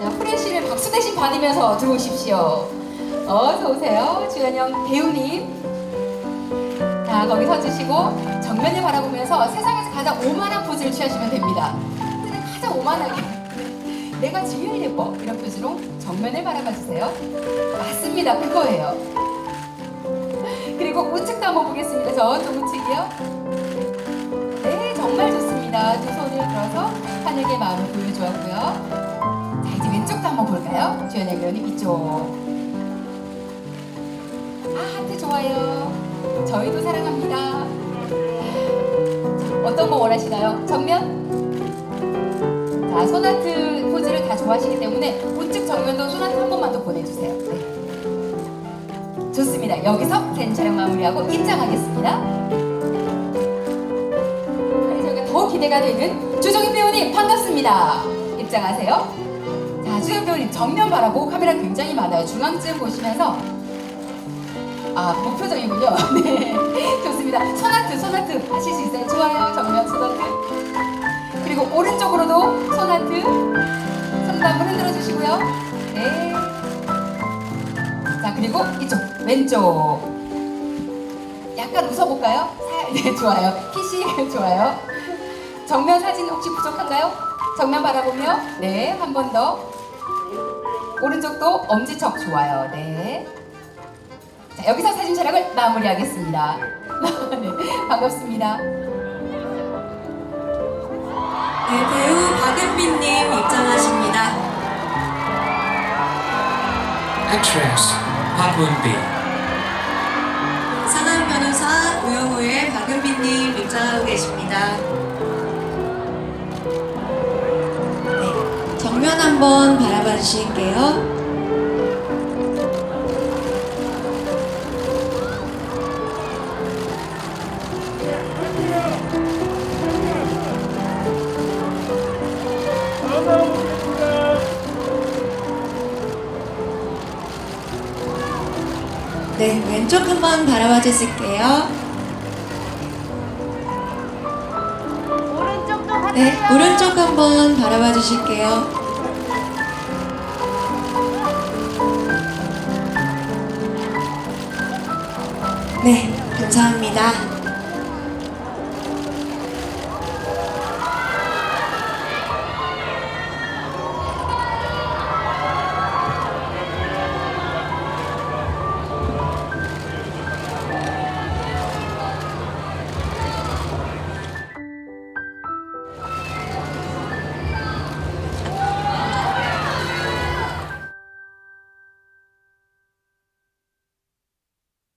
자, 후레쉬를 박수 대신 받으면서 들어오십시오. 어서 오세요. 주연영 배우님. 자, 거기 서주시고 정면을 바라보면서 세상에서 가장 오만한 포즈를 취하시면 됩니다. 가장 오만하게 내가 제일 예뻐 이런 표지로 정면을 바라봐 주세요. 맞습니다. 그거예요. 그리고 우측도 한번 보겠습니다. 저쪽 우측이요. 들어서 하늘의 마음을 보여주었고요. 자, 이제 왼쪽도 한번 볼까요? 주연의 배우님 이쪽. 아, 하트 좋아요. 저희도 사랑합니다. 자, 어떤 거 원하시나요? 정면? 자, 소나트 포즈를 다 좋아하시기 때문에 우측 정면도 소나트 한 번만 더 보내주세요. 네. 좋습니다. 여기서 사진 촬영 마무리하고 입장하겠습니다. 기대가 되는 주정인 배우님 반갑습니다. 입장하세요. 자, 주정 배우님 정면 바라보고 카메라 굉장히 많아요. 중앙쯤 보시면서 아, 목표적이군요. 네. 좋습니다. 소나트, 소나트 하실 수 있어요? 좋아요. 정면 소나트. 그리고 오른쪽으로도 소나트. 손도 한번 흔들어 주시고요. 네. 자, 그리고 이쪽, 왼쪽. 약간 웃어볼까요? 살, 네, 좋아요. 키시, 좋아요. 정면 사진 혹시 부족한가요? 정면 바라보며, 네, 한 번 더. 오른쪽도 엄지척 좋아요. 네. 자, 여기서 사진 촬영을 마무리하겠습니다. 네, 반갑습니다. 네, 배우 박은빈님 입장하십니다. Actress Park Eun-bi. 상암 변호사 우영우의 박은빈 한번 바라봐 주실게요. 네, 왼쪽 한번 바라봐 주실게요. 네, 오른쪽 한번 바라봐 주실게요. 네, 감사합니다.